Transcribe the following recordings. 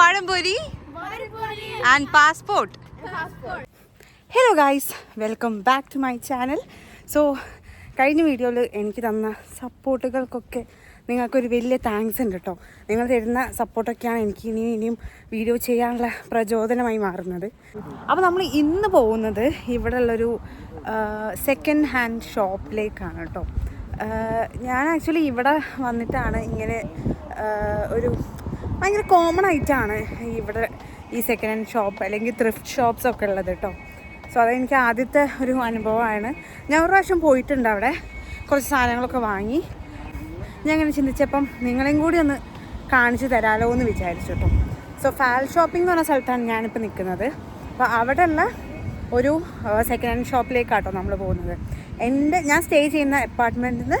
Pazhampori and passport. Hello guys welcome back to my channel so കഴിഞ്ഞ വീഡിയോയിൽ എനിക്ക് തന്ന സപ്പോർട്ടുകൾക്കൊക്കെ നിങ്ങൾക്കൊരു വലിയ താങ്ക്സ് ഉണ്ട് കേട്ടോ നിങ്ങൾ തരുന്ന സപ്പോർട്ടൊക്കെയാണ് എനിക്ക് ഇനിയും ഇനിയും വീഡിയോ ചെയ്യാനുള്ള പ്രചോദനമായി മാറുന്നത്. അപ്പോൾ നമ്മൾ ഇന്ന് പോകുന്നത് ഇവിടെ ഉള്ളൊരു സെക്കൻഡ് ഹാൻഡ് ഷോപ്പിലേക്കാണ് കേട്ടോ ഞാൻ ആക്ച്വലി ഇവിടെ വന്നിട്ടാണ് ഇങ്ങനെ ഒരു ഭയങ്കര കോമൺ ആയിട്ടാണ് ഇവിടെ ഈ സെക്കൻഡ് ഹാൻഡ് ഷോപ്പ് അല്ലെങ്കിൽ ത്രിഫ്റ്റ് ഷോപ്സ് ഒക്കെ ഉള്ളത് കേട്ടോ സോ അതെനിക്ക് ആദ്യത്തെ ഒരു അനുഭവമാണ്. ഞാൻ ഒരു പ്രാവശ്യം പോയിട്ടുണ്ട് അവിടെ. കുറച്ച് സാധനങ്ങളൊക്കെ വാങ്ങി. ഞാൻ അങ്ങനെ ചിന്തിച്ചപ്പം നിങ്ങളെയും കൂടി ഒന്ന് കാണിച്ചു തരാമല്ലോ എന്ന് വിചാരിച്ചു കേട്ടോ സോ ഫാൽ ഷോപ്പിംഗ് എന്ന് പറഞ്ഞ സ്ഥലത്താണ് ഞാനിപ്പോൾ നിൽക്കുന്നത്. അപ്പോൾ അവിടെയുള്ള ഒരു സെക്കൻഡ് ഹാൻഡ് ഷോപ്പിലേക്കാട്ടോ നമ്മൾ പോകുന്നത്. എന്റെ ഞാൻ സ്റ്റേ ചെയ്യുന്ന അപ്പാർട്ട്മെന്റിൽ നിന്ന്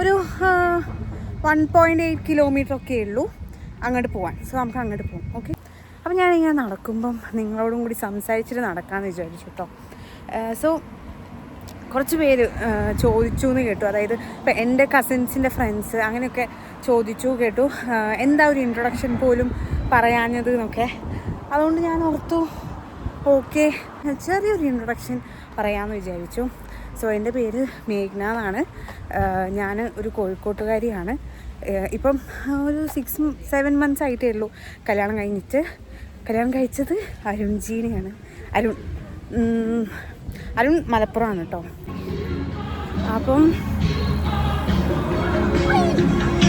ഒരു വൺ പോയിന്റ് എയ്റ്റ് കിലോമീറ്റർ ഒക്കെ ഉള്ളൂ. അങ്ങോട്ട് പോവാൻ. സോ നമുക്ക് അങ്ങോട്ട് പോകും ഓക്കെ അപ്പോൾ ഞാനിങ്ങനെ നടക്കുമ്പം നിങ്ങളോടും കൂടി സംസാരിച്ചിട്ട് നടക്കാമെന്ന് വിചാരിച്ചു കേട്ടോ സോ കുറച്ച് പേര് ചോദിച്ചു എന്ന് കേട്ടു. അതായത് ഇപ്പം എന്റെ കസിൻസിന്റെ ഫ്രണ്ട്സ് അങ്ങനെയൊക്കെ ചോദിച്ചു കേട്ടു. എന്താ ഒരു ഇൻട്രൊഡക്ഷൻ പോലും പറയാഞ്ഞത് എന്നൊക്കെ. അതുകൊണ്ട് ഞാൻ ഓർത്തു ഓക്കെ ചെറിയൊരു ഇൻട്രൊഡക്ഷൻ പറയാമെന്ന് വിചാരിച്ചു. സോ എന്റെ പേര് മേഘ്ന എന്നാണ്. ഞാൻ ഒരു കോഴിക്കോട്ടുകാരിയാണ്. ഇപ്പം ഒരു സിക്സ് സെവൻ മന്ത്സ് ആയിട്ടേ ഉള്ളൂ. കല്യാണം കഴിഞ്ഞിട്ട്. കല്യാണം കഴിച്ചത് അരുൺജീനെയാണ് അരുൺ അരുൺ മലപ്പുറമാണ് കേട്ടോ അപ്പം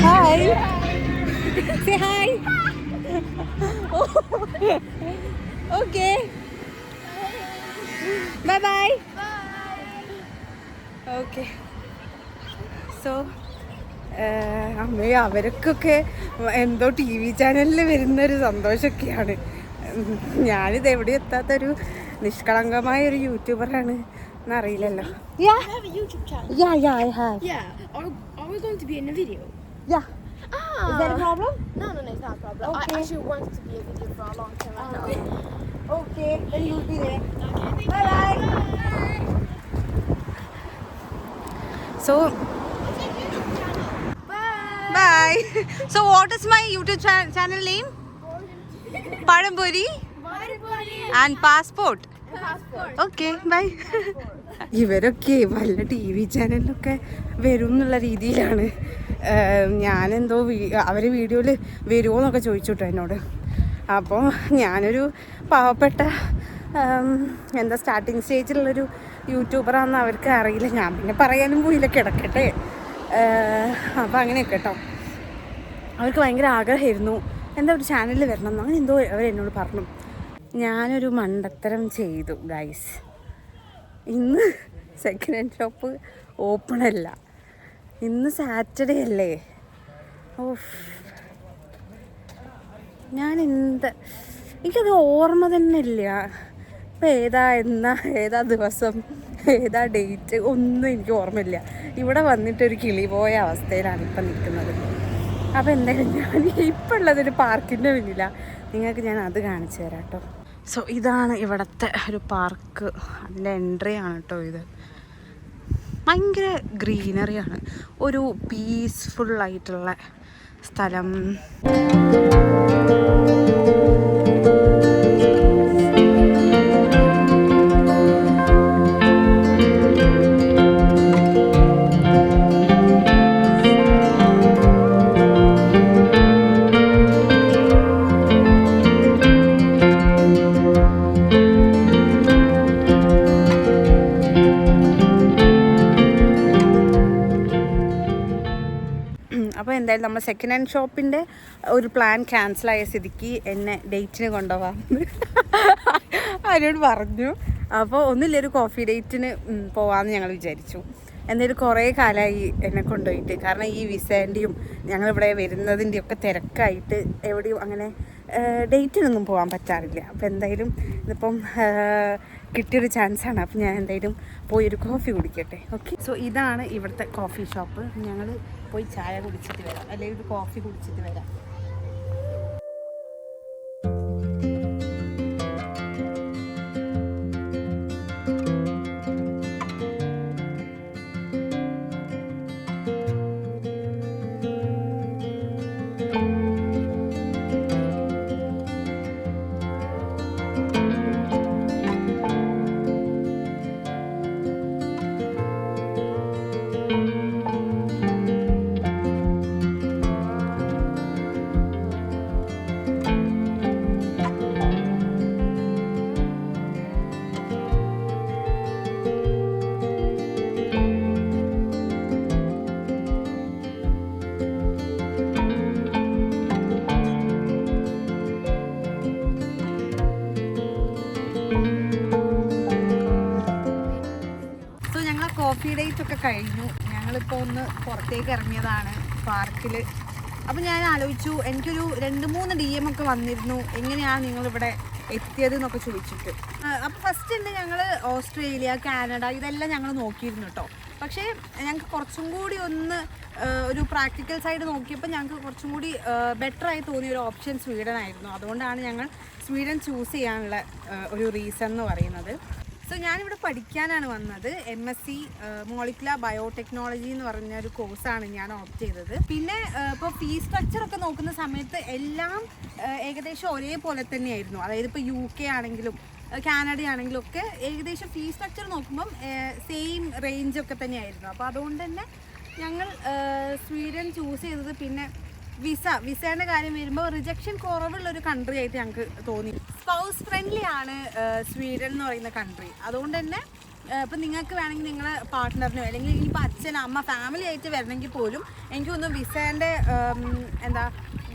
hi hi okay bye bye okay so അമ്മയോ അവർക്കൊക്കെ എന്തോ ടി വി ചാനലിൽ വരുന്നൊരു സന്തോഷമൊക്കെയാണ്. ഞാനിത് എവിടെ എത്താത്തൊരു നിഷ്കളങ്കമായ ഒരു യൂട്യൂബറാണ് എന്നറിയില്ലല്ലോ. So Bye. So what what my YouTube channel cha- channel name? Passport and passport. Passport. Okay bye ഇവരൊക്കെ വല്ല ടി വി ചാനലിലൊക്കെ വരും എന്നുള്ള രീതിയിലാണ് ഞാനെന്തോ അവർ വീഡിയോയിൽ വരുമോ എന്നൊക്കെ ചോദിച്ചു കേട്ടോ എന്നോട്. അപ്പോൾ ഞാനൊരു പാവപ്പെട്ട എന്താ സ്റ്റാർട്ടിങ് സ്റ്റേജിലുള്ളൊരു യൂട്യൂബറാണെന്ന് അവർക്ക് അറിയില്ല. ഞാൻ പിന്നെ പറയാനും പോയില്ല. കിടക്കട്ടെ. അപ്പോൾ അങ്ങനെയൊക്കെ കേട്ടോ അവർക്ക് ഭയങ്കര ആഗ്രഹമായിരുന്നു. എന്താ ഒരു ചാനലിൽ വരണം അങ്ങനെ എന്തോ അവർ എന്നോട് പറഞ്ഞു. ഞാനൊരു മണ്ടത്തരം ചെയ്തു ഗൈസ് ഇന്ന് സെക്കൻഡ് ഹാൻഡ് ഷോപ്പ് ഓപ്പൺ അല്ല. ഇന്ന് സാറ്റർഡേ അല്ലേ? ഓഫ് ഞാൻ എന്ത്? എനിക്കത് ഓർമ്മ തന്നെ ഇല്ല. ഇപ്പം ഏതാ എന്നാ ഏതാ ദിവസം ഏതാ ഡേറ്റ് ഒന്നും എനിക്ക് ഓർമ്മയില്ല. ഇവിടെ വന്നിട്ട് ഒരു കിളി പോയ അവസ്ഥയിലാണ് ഇപ്പം നിൽക്കുന്നത്. അപ്പോൾ എന്തായാലും ഞാൻ ഇപ്പം ഉള്ളതൊരു പാർക്കിന്റെ പിന്നിലാണ് നിങ്ങൾക്ക് ഞാൻ അത് കാണിച്ചു തരാം കേട്ടോ സോ ഇതാണ് ഇവിടുത്തെ ഒരു പാർക്ക്. അതിന്റെ എൻട്രി ആണ് കേട്ടോ ഇത്. ഭയങ്കര ഗ്രീനറിയാണ് ഒരു പീസ്ഫുള്ളായിട്ടുള്ള സ്ഥലം. നമ്മൾ സെക്കൻഡ് ഹാൻഡ് ഷോപ്പിന്റെ ഒരു പ്ലാൻ ക്യാൻസലായ സ്ഥിതിക്ക് എന്നെ ഡേറ്റിന് കൊണ്ടുപോകാമെന്ന് അവരോട് പറഞ്ഞു. അപ്പോൾ ഒന്നില്ല ഒരു കോഫി ഡേറ്റിന് പോവാമെന്ന് ഞങ്ങൾ വിചാരിച്ചു. എന്നൊരു കുറേ കാലമായി എന്നെ കൊണ്ടുപോയിട്ട്. കാരണം ഈ വിസേന്റെയും ഞങ്ങളിവിടെ വരുന്നതിന്റെയും ഒക്കെ തിരക്കായിട്ട് എവിടെയും അങ്ങനെ ഡേറ്റിനൊന്നും പോകാൻ പറ്റാറില്ല. അപ്പോൾ എന്തായാലും ഇതിപ്പം കിട്ടിയൊരു ചാൻസാണ്. അപ്പോൾ ഞാൻ എന്തായാലും പോയി ഒരു കോഫി കുടിക്കട്ടെ. ഓക്കെ സോ ഇതാണ് ഇവിടുത്തെ കോഫി ഷോപ്പ് ഞങ്ങൾ പോയി ചായ കുടിച്ചിട്ട് വരാം. അല്ലെങ്കിൽ ഒരു കോഫി കുടിച്ചിട്ട് വരാം. കഴിഞ്ഞു. ഞങ്ങളിപ്പോൾ ഒന്ന് പുറത്തേക്ക് ഇറങ്ങിയതാണ് പാർക്കിൽ അപ്പോൾ ഞാൻ ആലോചിച്ചു എനിക്കൊരു രണ്ട് മൂന്ന് ഡി എം ഒക്കെ വന്നിരുന്നു. എങ്ങനെയാണ് നിങ്ങളിവിടെ എത്തിയത് എന്നൊക്കെ ചോദിച്ചിട്ട് അപ്പോൾ ഫസ്റ്റ് ഉണ്ട് ഞങ്ങൾ ഓസ്ട്രേലിയ കാനഡ ഇതെല്ലാം ഞങ്ങൾ നോക്കിയിരുന്നു കേട്ടോ പക്ഷേ ഞങ്ങൾക്ക് കുറച്ചും കൂടി ഒന്ന് ഒരു പ്രാക്ടിക്കൽ സൈഡ് നോക്കിയപ്പോൾ ഞങ്ങൾക്ക് കുറച്ചും കൂടി ബെറ്ററായി തോന്നിയ ഒരു ഓപ്ഷൻ സ്വീഡൻ ആയിരുന്നു അതുകൊണ്ടാണ് ഞങ്ങൾ സ്വീഡൻ ചൂസ് ചെയ്യാനുള്ള ഒരു റീസൺ എന്ന് പറയുന്നത്. സോ ഞാനിവിടെ പഠിക്കാനാണ് വന്നത് M S C molecular biotechnology എന്ന് പറഞ്ഞ ഒരു കോഴ്സാണ് ഞാൻ ഓപ്റ്റ് ചെയ്തത്. പിന്നെ ഇപ്പോൾ ഫീ സ്ട്രക്ചർ ഒക്കെ നോക്കുന്ന സമയത്ത് എല്ലാം ഏകദേശം ഒരേപോലെ തന്നെയായിരുന്നു. അതായത് ഇപ്പോൾ യു കെ ആണെങ്കിലും കാനഡ ആണെങ്കിലും ഒക്കെ ഏകദേശം ഫീ സ്ട്രക്ചർ നോക്കുമ്പം സെയിം റേഞ്ച് ഒക്കെ തന്നെയായിരുന്നു. അപ്പോൾ അതുകൊണ്ട് തന്നെ ഞങ്ങൾ സ്വീഡൻ ചൂസ് ചെയ്തത് പിന്നെ വിസ വിസയുടെ കാര്യം വരുമ്പോൾ റിജക്ഷൻ കുറവുള്ള ഒരു കൺട്രി ആയിട്ട് ഞങ്ങൾക്ക് തോന്നി. സ്പൗസ് ഫ്രണ്ട്ലി ആണ് സ്വീഡൻ എന്ന് പറയുന്ന കൺട്രി അതുകൊണ്ട് തന്നെ ഇപ്പം നിങ്ങൾക്ക് വേണമെങ്കിൽ നിങ്ങളെ പാർട്ട്ണറിനോ അല്ലെങ്കിൽ ഇനിയിപ്പോൾ അച്ഛൻ അമ്മ ഫാമിലി ആയിട്ട് വരണമെങ്കിൽ പോലും എനിക്ക് തോന്നുന്നു വിസേന്റെ എന്താ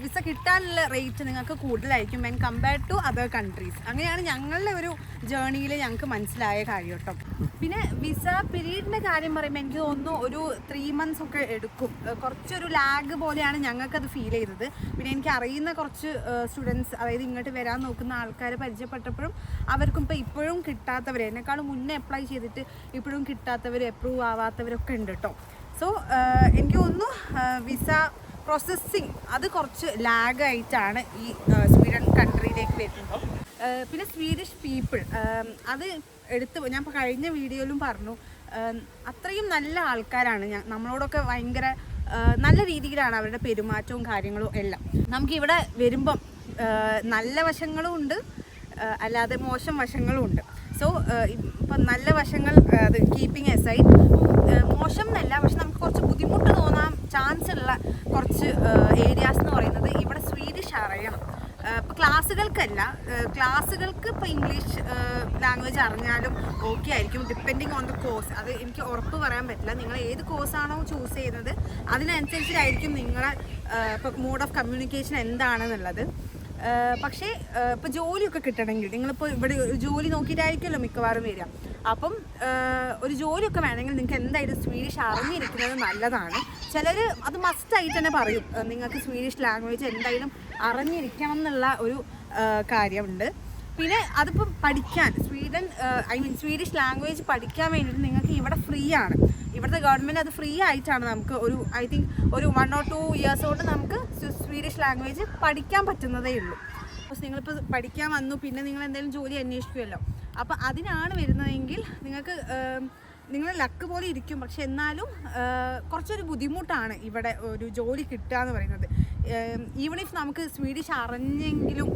വിസ കിട്ടാനുള്ള റേറ്റ് നിങ്ങൾക്ക് കൂടുതലായിരിക്കും when compared to other countries അങ്ങനെയാണ് ഞങ്ങളുടെ ഒരു ജേണിയിൽ ഞങ്ങൾക്ക് മനസ്സിലായ കാര്യം കേട്ടോ. പിന്നെ വിസ പീരീഡിന്റെ കാര്യം പറയുമ്പോൾ എനിക്ക് തോന്നുന്നു ഒരു ത്രീ മന്ത്സ് ഒക്കെ എടുക്കും. കുറച്ചൊരു ലാഗ് പോലെയാണ് ഞങ്ങൾക്കത് ഫീൽ ചെയ്തത്. പിന്നെ എനിക്ക് അറിയുന്ന കുറച്ച് സ്റ്റുഡൻസ് അതായത് ഇങ്ങോട്ട് വരാൻ നോക്കുന്ന ആൾക്കാരെ പരിചയപ്പെട്ടപ്പോഴും അവർക്കും ഇപ്പോൾ ഇപ്പോഴും കിട്ടാത്തവർ എന്നെക്കാളും മുന്നേ അപ്ലൈ ചെയ്തിട്ട് ഇപ്പോഴും കിട്ടാത്തവർ അപ്രൂവ് ആവാത്തവരൊക്കെ ഉണ്ട് കേട്ടോ. സോ എനിക്ക് തോന്നുന്നു വിസ പ്രോസസ്സിങ് അത് കുറച്ച് ലാഗായിട്ടാണ് ഈ സ്വീഡൻ കൺട്രിയിലേക്ക് വരുന്നത്. പിന്നെ സ്വീഡിഷ് പീപ്പിൾ അത് എടുത്ത് ഞാൻ കഴിഞ്ഞ വീഡിയോയിലും പറഞ്ഞു. അത്രയും നല്ല ആൾക്കാരാണ് ഞാൻ നമ്മളോടൊക്കെ ഭയങ്കര നല്ല രീതിയിലാണ് അവരുടെ പെരുമാറ്റവും കാര്യങ്ങളും എല്ലാം. നമുക്കിവിടെ വരുമ്പം നല്ല വശങ്ങളും ഉണ്ട് അല്ലാതെ മോശം വശങ്ങളും ഉണ്ട്. സോ ഇപ്പം നല്ല വശങ്ങൾ അത് കീപ്പിംഗ് എസൈഡ് മോശം എന്നല്ല പക്ഷെ നമുക്ക് കുറച്ച് ബുദ്ധിമുട്ട് തോന്നാൻ ചാൻസ് ഉള്ള കുറച്ച് ഏരിയാസ് എന്ന് പറയുന്നത് ഇവിടെ സ്വീഡിഷ് അറിയണം. ഇപ്പോൾ ക്ലാസ്സുകൾക്കല്ല ക്ലാസ്സുകൾക്ക് ഇപ്പോൾ ഇംഗ്ലീഷ് ലാംഗ്വേജ് അറിഞ്ഞാലും ഓക്കെ ആയിരിക്കും. ഡിപ്പെൻഡിങ് ഓൺ ദ കോഴ്സ് അത് എനിക്ക് ഉറപ്പ് പറയാൻ പറ്റില്ല. നിങ്ങൾ ഏത് കോഴ്സാണോ ചൂസ് ചെയ്യുന്നത് അതിനനുസരിച്ചിട്ടായിരിക്കും നിങ്ങളെ ഇപ്പോൾ മോഡ് ഓഫ് കമ്മ്യൂണിക്കേഷൻ എന്താണെന്നുള്ളത്. പക്ഷേ ഇപ്പോൾ ജോലിയൊക്കെ കിട്ടണമെങ്കിൽ നിങ്ങളിപ്പോൾ ഇവിടെ ജോലി നോക്കിയിട്ടായിരിക്കുമല്ലോ മിക്കവാറും വരിക. അപ്പം ഒരു ജോലിയൊക്കെ വേണമെങ്കിൽ നിങ്ങൾക്ക് എന്തായാലും സ്വീഡിഷ് അറിഞ്ഞിരിക്കുന്നത് നല്ലതാണ്. ചിലർ അത് മസ്റ്റായിട്ട് തന്നെ പറയും. നിങ്ങൾക്ക് സ്വീഡിഷ് ലാംഗ്വേജ് എന്തായാലും അറിഞ്ഞിരിക്കണം എന്നുള്ള ഒരു കാര്യമുണ്ട്. പിന്നെ അതിപ്പം പഠിക്കാൻ Sweden I mean Swedish language പഠിക്കാൻ വേണ്ടിയിട്ട് നിങ്ങൾക്ക് ഇവിടെ ഫ്രീ ആണ്. ഇവിടുത്തെ ഗവൺമെന്റ് അത് ഫ്രീ ആയിട്ടാണ് നമുക്ക് ഒരു ഐ തിങ്ക് ഒരു വൺ ഓർ ടു ഇയേഴ്സ് കൊണ്ട് നമുക്ക് സ്വീഡിഷ് ലാംഗ്വേജ് പഠിക്കാൻ പറ്റുന്നതേ ഉള്ളൂ. അപ്പോൾ നിങ്ങളിപ്പോൾ പഠിക്കാൻ വന്നു പിന്നെ നിങ്ങൾ എന്തെങ്കിലും ജോലി അന്വേഷിക്കുമല്ലോ അപ്പോൾ അതിനാണ് വരുന്നതെങ്കിൽ നിങ്ങൾക്ക് നിങ്ങൾ ലക്ക് പോലെ ഇരിക്കും. പക്ഷെ എന്നാലും കുറച്ചൊരു ബുദ്ധിമുട്ടാണ് ഇവിടെ ഒരു ജോലി കിട്ടുക എന്ന് പറയുന്നത്. ഈവൺ ഇഫ് നമുക്ക് സ്വീഡിഷ് അറിഞ്ഞെങ്കിലും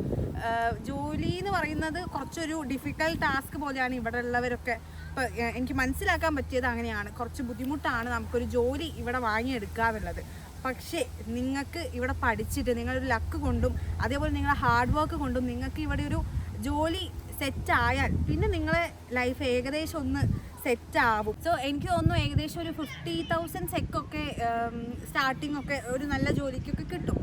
ജോലി എന്ന് പറയുന്നത് കുറച്ചൊരു ഡിഫിക്കൽട്ട് ടാസ്ക് പോലെയാണ് ഇവിടെ ഉള്ളവരൊക്കെ ഇപ്പോൾ എനിക്ക് മനസ്സിലാക്കാൻ പറ്റിയത് അങ്ങനെയാണ്. കുറച്ച് ബുദ്ധിമുട്ടാണ് നമുക്കൊരു ജോലി ഇവിടെ വാങ്ങിയെടുക്കുക എന്നുള്ളത്. പക്ഷേ നിങ്ങൾക്ക് ഇവിടെ പഠിച്ചിട്ട് നിങ്ങളൊരു ലക്ക് കൊണ്ടും അതേപോലെ നിങ്ങളുടെ ഹാർഡ് വർക്ക് കൊണ്ടും നിങ്ങൾക്ക് ഇവിടെ ഒരു ജോലി സെറ്റ് ആയാൽ പിന്നെ നിങ്ങളെ ലൈഫ് ഏകദേശം ഒന്ന് സെറ്റ് ആവും സോ എനിക്ക് തോന്നുന്നു ഏകദേശം ഒരു ഫിഫ്റ്റി തൗസൻഡ് സെക്കൊക്കെ സ്റ്റാർട്ടിംഗ് ഒക്കെ ഒരു നല്ല ജോലിക്കൊക്കെ കിട്ടും.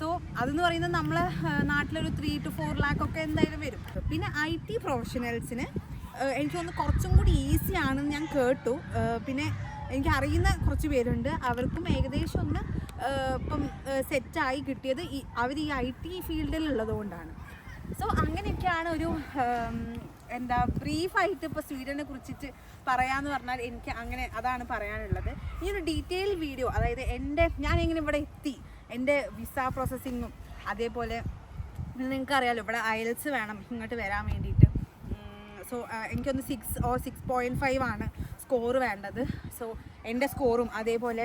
സോ അതെന്ന് പറയുന്നത് നമ്മളെ നാട്ടിലൊരു ത്രീ ടു ഫോർ ലാക്ക് ഒക്കെ എന്തായാലും വരും. പിന്നെ ഐ ടി പ്രൊഫഷണൽസിന് എനിക്ക് തോന്നുന്നു കുറച്ചും കൂടി ഈസി ആണെന്ന് ഞാൻ കേട്ടു. പിന്നെ എനിക്ക് അറിയുന്ന കുറച്ച് പേരുണ്ട്. അവർക്കും ഏകദേശം ഒന്ന് ഇപ്പം സെറ്റായി കിട്ടിയത് ഈ അവർ ഈ ഐ ടി ഫീൽഡിലുള്ളത് കൊണ്ടാണ് സോ അങ്ങനെയൊക്കെയാണ് ഒരു എന്താ ബ്രീഫായിട്ട് ഇപ്പോൾ സ്വീഡനെ കുറിച്ചിട്ട് പറയാന്ന് പറഞ്ഞാൽ എനിക്ക് അങ്ങനെ അതാണ് പറയാനുള്ളത്. ഈ ഒരു ഡീറ്റെയിൽ വീഡിയോ അതായത് എന്റെ ഞാൻ എങ്ങനെ ഇവിടെ എത്തി. എന്റെ വിസ പ്രോസസ്സിങ്ങും അതേപോലെ നിങ്ങൾക്ക് അറിയാലോ ഇവിടെ അയൽസ് വേണം ഇങ്ങോട്ട് വരാൻ വേണ്ടിയിട്ട്. സോ എനിക്കൊന്ന് six or six point five ആണ് സ്കോർ വേണ്ടത്. സോ എന്റെ സ്കോറും അതേപോലെ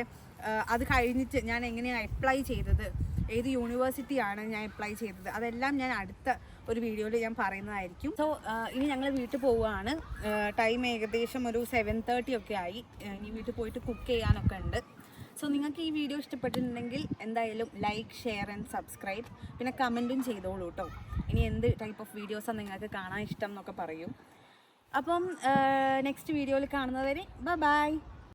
അത് കഴിഞ്ഞിട്ട് ഞാൻ എങ്ങനെയാണ് അപ്ലൈ ചെയ്തത് ഏത് യൂണിവേഴ്സിറ്റിയാണ് ഞാൻ അപ്ലൈ ചെയ്തത്? അതെല്ലാം ഞാൻ അടുത്ത ഒരു വീഡിയോയിൽ ഞാൻ പറയുന്നതായിരിക്കും. സോ ഇനി ഞങ്ങൾ വീട്ടിൽ പോവുകയാണ്. ടൈം ഏകദേശം ഒരു സെവൻ തേർട്ടി ഒക്കെ ആയി. ഇനി വീട്ടിൽ പോയിട്ട് കുക്ക് ചെയ്യാനൊക്കെ ഉണ്ട്. സോ നിങ്ങൾക്ക് ഈ വീഡിയോ ഇഷ്ടപ്പെട്ടിട്ടുണ്ടെങ്കിൽ എന്തായാലും ലൈക്ക് ഷെയർ ആൻഡ് സബ്സ്ക്രൈബ് പിന്നെ കമന്റും ചെയ്തോളൂ കേട്ടോ ഇനി എന്ത് ടൈപ്പ് ഓഫ് വീഡിയോസാണ് നിങ്ങൾക്ക് കാണാൻ ഇഷ്ടം എന്നൊക്കെ പറയും. അപ്പം നെക്സ്റ്റ് വീഡിയോയിൽ കാണുന്നവരെ ബൈ